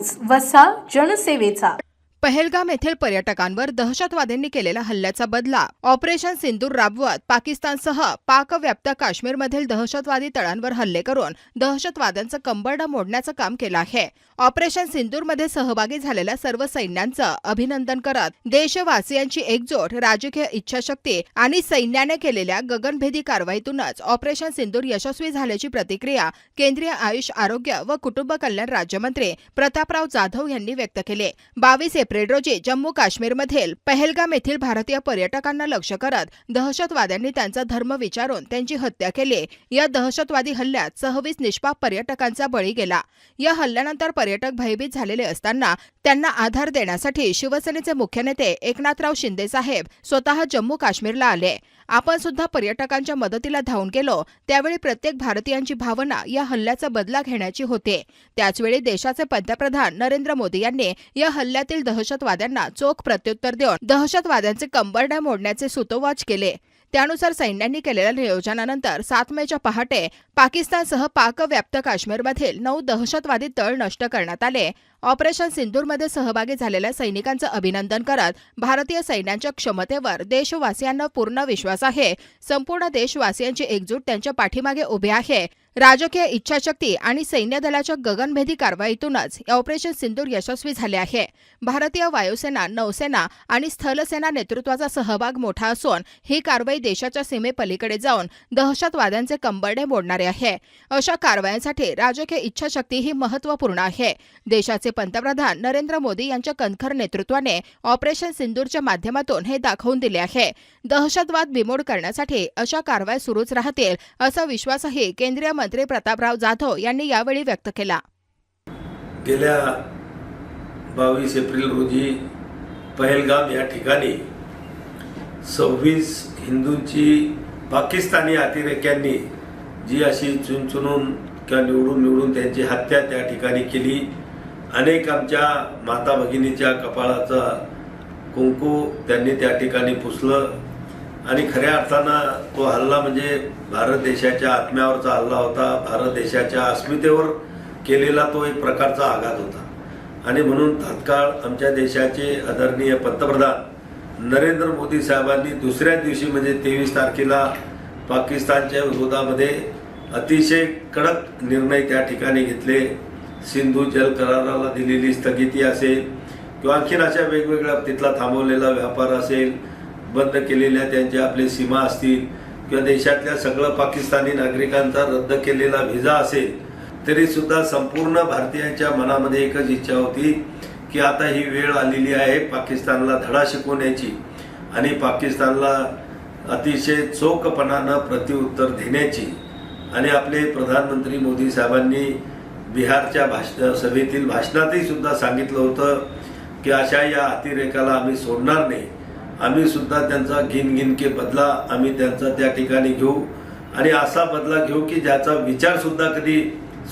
News वसा जनसेवेचा. पहलगाम येथील पर्यटकांवर दहशतवाद्यांनी केलेल्या हल्ल्याचा बदला. ऑपरेशन सिंदूर राबवत पाकिस्तानसह पाकव्याप्त काश्मीरमधील दहशतवादी तळांवर हल्ले करून दहशतवाद्यांचं कंबरडं मोडण्याचं काम केलं आहे. ऑपरेशन सिंदूरमध्ये सहभागी झालेल्या सर्व सैन्यांचं अभिनंदन करत देशवासियांची एकजोट राजकीय इच्छाशक्ती आणि सैन्याने केलेल्या गगनभेदी कारवाईतूनच ऑपरेशन सिंदूर यशस्वी झाल्याची प्रतिक्रिया केंद्रीय आयुष आरोग्य व कुटुंब कल्याण राज्यमंत्री प्रतापराव जाधव यांनी व्यक्त केले. बावीस एप्रिल रोजी जम्मू काश्मीरमधील पहलगाम येथील भारतीय पर्यटकांना लक्ष्य करत दहशतवाद्यांनी त्यांचा धर्म विचारून त्यांची हत्या केली. या दहशतवादी हल्ल्यात सव्वीस निष्पाप पर्यटकांचा बळी गेला. या हल्ल्यानंतर पर्यटक भयभीत झालेले असताना त्यांना आधार देण्यासाठी शिवसेनेचे मुख्य नेते एकनाथराव शिंदे साहेब स्वतः जम्मू काश्मीरला आले. आपण सुद्धा पर्यटकांच्या मदतीला धावून गेलो त्यावेळी प्रत्येक भारतीयांची भावना या हल्ल्याचा बदला घेण्याची होते. त्याचवेळी देशाचे पंतप्रधान नरेंद्र मोदी यांनी या हल्ल्यातील दहशतवाद्यांना चोख प्रत्युत्तर देऊन दहशतवाद्यांचे कंबरडे मोडण्याचे सुतोवाच केले. त्यानुसार सैन्यांनी केलेल्या नियोजनानंतर सात मेच्या पहाटे पाकिस्तानसह पाकव्याप्त काश्मीरमधील नऊ दहशतवादी तळ नष्ट करण्यात आले. ऑपरेशन सिंदूरमध्ये सहभागी झालेल्या सैनिकांचं अभिनंदन करत भारतीय सैन्यांच्या क्षमतेवर देशवासियांना पूर्ण विश्वास आहे. संपूर्ण देशवासियांची एकजूट त्यांच्या पाठीमागे उभी आहे. राजकीय इच्छाशक्ती आणि सैन्य दलाच्या गगनभेदी कारवाईतूनच ऑपरेशन सिंदूर यशस्वी झाले आहे. भारतीय वायुसेना नौसेना आणि स्थलसेना नेतृत्वाचा सहभाग मोठा असून ही कारवाई देशाच्या सीमेपलीकडे जाऊन दहशतवाद्यांचे कंबरडे मोडणारे आहे. अशा कारवायांसाठी राजकीय इच्छाशक्ती ही महत्त्वपूर्ण आहे. देशाचे पंतप्रधान नरेंद्र मोदी यांच्या कणखर नेतृत्वाने ऑपरेशन सिंदूरच्या माध्यमातून हे दाखवून दिले आहे. दहशतवाद बिमोड करण्यासाठी अशा कारवाया सुरूच राहतील असा विश्वासही केंद्रीय मंत्री प्रतापराव जाधव यांनी यावेळी व्यक्त केला. गेल्या बावीस एप्रिल रोजी पहलगाम या ठिकाणी सव्वीस हिंदूंची पाकिस्तानी अतिरेक्यांनी जी अशी चुनचुनून किंवा निवडून निवडून त्यांची हत्या त्या ठिकाणी केली. अनेक आमच्या माता भगिनीच्या कपाळाचा कुंकू त्यांनी त्या ठिकाणी पुसलं. आणि खऱ्या अर्थानं तो हल्ला म्हणजे भारत देशाच्या आत्म्यावरचा हल्ला होता. भारत देशाच्या अस्मितेवर केलेला तो एक प्रकारचा आघात होता. आणि म्हणून तात्काळ आमच्या देशाचे आदरणीय पंतप्रधान नरेंद्र मोदी साहेबांनी दुसऱ्या दिवशी म्हणजे तेवीस तारखेला पाकिस्तानच्या विरोधामध्ये अतिशय कडक निर्णय त्या ठिकाणी घेतले. सिंधू जल कराराला दिलेली स्थगिती असेल किंवा आणखीन अशा वेगवेगळ्या तिथला थांबवलेला व्यापार असेल बंद केलेल्या त्यांच्या आपले सीमा असतील किंवा देशातल्या सगळं पाकिस्तानी नागरिकांचा रद्द केलेला व्हिजा असेल तरी सुद्धा संपूर्ण भारतीयांच्या मनामध्ये एकच इच्छा होती की आता ही वेळ आलेली आहे पाकिस्तानला धडा शिकवण्याची. आणि पाकिस्तानला अतिशय चोखपणानं प्रत्युत्तर देण्याची. आणि आपले प्रधानमंत्री मोदी साहेबांनी बिहारच्या भाषण सभेतील भाषणातही सुद्धा सांगितलं होतं की अशा या अतिरेकाला आम्ही सोडणार नाही. आम्ही सुद्धा त्यांचा गिन के बदला आम्ही त्यांचा त्या ठिकाणी घेऊ. आणि असा बदला घेऊ की ज्याचा विचार सुद्धा कधी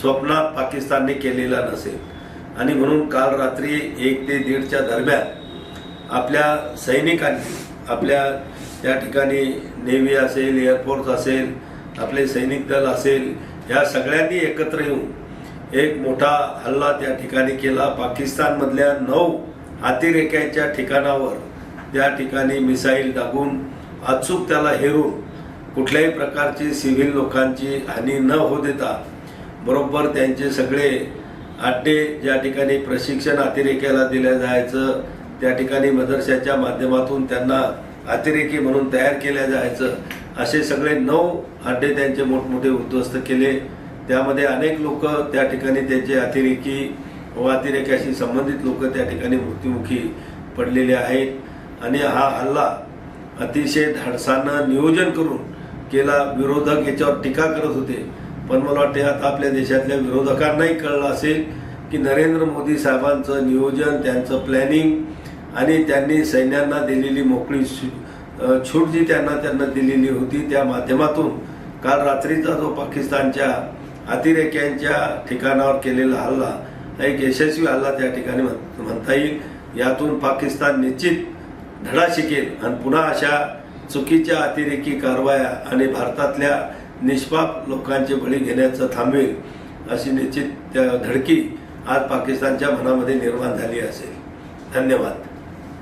स्वप्नात पाकिस्तानने केलेला नसेल. आणि म्हणून काल रात्री एक ते दीडच्या दरम्यान आपल्या सैनिकांनी आपल्या त्या ठिकाणी नेव्ही असेल एअरफोर्स असेल आपले सैनिक दल असेल या सगळ्यांनी एकत्र येऊन एक मोठा हल्ला त्या ठिकाणी केला. पाकिस्तानमधल्या नऊ अतिरेक्याच्या ठिकाणावर त्या ठिकाणी मिसाईल टाकून अचूक त्याला हेरून कुठल्याही प्रकारची सिव्हिल लोकांची हानी न होऊ देता बरोबर त्यांचे सगळे अड्डे ज्या ठिकाणी प्रशिक्षण अतिरेक्याला दिलं जायचं त्या ठिकाणी मदरशाच्या माध्यमातून त्यांना अतिरेकी म्हणून तयार केल्या जायचं असे सगळे नऊ अड्डे त्यांचे मोठमोठे उद्ध्वस्त केले. त्यामध्ये अनेक लोक त्या ठिकाणी त्यांचे अतिरेकी व अतिरेक्याशी संबंधित लोक त्या ठिकाणी मृत्युमुखी पडलेले आहेत. आणि हा हल्ला अतिशय धाडसानं नियोजन करून केला. विरोधक याच्यावर टीका करत होते. पण मला वाटते आता आपल्या देशातल्या विरोधकांनाही कळलं असेल की नरेंद्र मोदी साहेबांचं नियोजन त्यांचं प्लॅनिंग आणि त्यांनी सैन्यांना दिलेली मोकळी छूट जी त्यांना त्यांना दिलेली होती त्या माध्यमातून काल रात्रीचा जो पाकिस्तानच्या अतिरेक्यांच्या ठिकाणावर केलेला हल्ला हा एक यशस्वी हल्ला त्या ठिकाणी म्हण- म्हणता येईल. यातून पाकिस्तान निश्चित धडा शिकेल आणि पुन्हा अशा चुकीच्या अतिरेकी कारवाया आणि भारतातल्या निष्पाप लोकांचे बळी घेण्याचं थांबवेल अशी निश्चित त्या धडकी आज पाकिस्तानच्या मनामध्ये निर्माण झाली असेल. धन्यवाद.